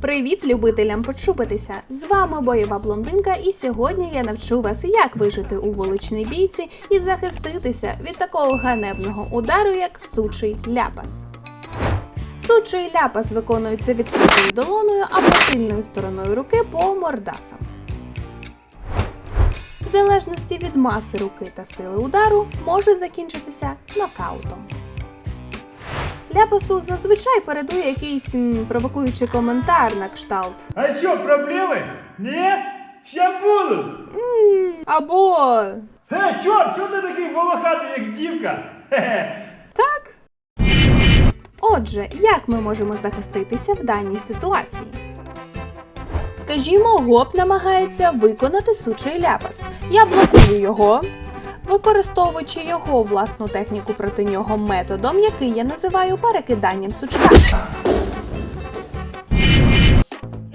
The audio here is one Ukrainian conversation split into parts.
Привіт любителям почупитися! З вами бойова блондинка, і сьогодні я навчу вас, як вижити у вуличній бійці і захиститися від такого ганебного удару, як сучий ляпас. Сучий ляпас виконується відкритою долоною або тильною стороною руки по мордасам. В залежності від маси руки та сили удару може закінчитися нокаутом. Ляпасу зазвичай передує якийсь м, провокуючий коментар на кшталт. А что, проблемы? Не? Ща будут. «М, Або Е, чорт, чого ти такий волохатий, як дівка? Хе-хе. так. Отже, як ми можемо захиститися в даній ситуації? Скажімо, гоп намагається виконати сучий ляпас. Я блокую його, використовуючи його власну техніку проти нього методом, який я називаю перекиданням сучка.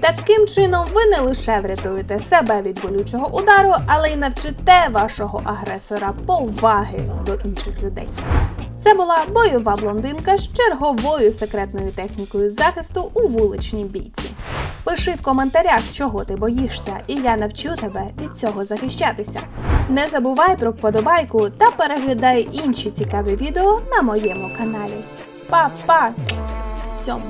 Таким чином, ви не лише врятуєте себе від болючого удару, але й навчите вашого агресора поваги до інших людей. Це була бойова блондинка з черговою секретною технікою захисту у вуличній бійці. Пиши в коментарях, чого ти боїшся, і я навчу тебе від цього захищатися. Не забувай про вподобайку та переглядай інші цікаві відео на моєму каналі. Па-па! Цьому!